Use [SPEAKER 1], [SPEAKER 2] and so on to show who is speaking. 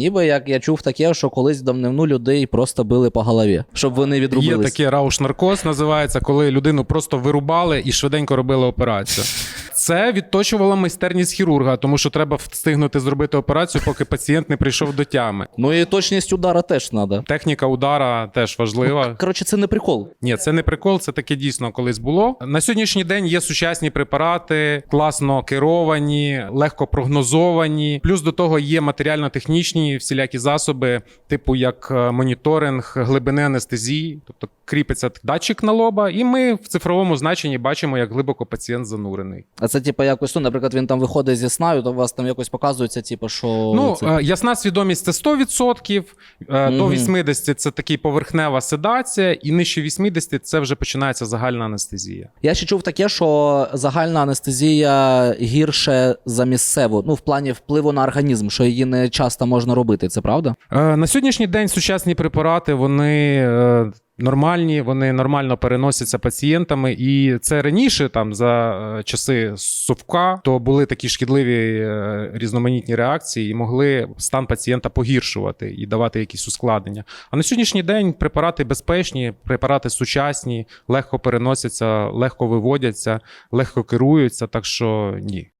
[SPEAKER 1] Ніби як я чув таке, що колись давнину людей просто били по голові, щоб вони
[SPEAKER 2] Є
[SPEAKER 1] відрубились.
[SPEAKER 2] таке рауш-наркоз, називається, коли людину просто вирубали і швиденько робили операцію. Це відточувала майстерність хірурга, тому що треба встигнути зробити операцію, поки пацієнт не прийшов до тями.
[SPEAKER 1] Ну і точність удара теж треба.
[SPEAKER 2] Техніка удара теж важлива.
[SPEAKER 1] Коротше, це не прикол.
[SPEAKER 2] Ні, це не прикол, це таке дійсно колись було. На сьогоднішній день є сучасні препарати, класно керовані, легко прогнозовані. Плюс до того є матеріально-технічні всілякі засоби, типу як е, моніторинг глибини анестезії, тобто кріпиться датчик на лоба, і ми в цифровому значенні бачимо, як глибоко пацієнт занурений.
[SPEAKER 1] А це, типу, якось, ну, наприклад, він там виходить зі снаю, то у вас там якось показується, типу, що.
[SPEAKER 2] Ну,
[SPEAKER 1] це...
[SPEAKER 2] е, ясна свідомість це 100%, е, до
[SPEAKER 1] Мгм.
[SPEAKER 2] 80% це такий поверхнева седація, і нижче 80% це вже починається загальна анестезія.
[SPEAKER 1] Я ще чув таке, що загальна анестезія гірше за місцеву, ну, в плані впливу на організм, що її не часто можна робити. Це правда?
[SPEAKER 2] Е, На сьогоднішній день сучасні препарати вони нормальні, вони нормально переносяться пацієнтами. І це раніше, там за е, часи совка, то були такі шкідливі е, різноманітні реакції і могли стан пацієнта погіршувати і давати якісь ускладнення. А на сьогоднішній день препарати безпечні, препарати сучасні, легко переносяться, легко виводяться, легко керуються. Так що ні.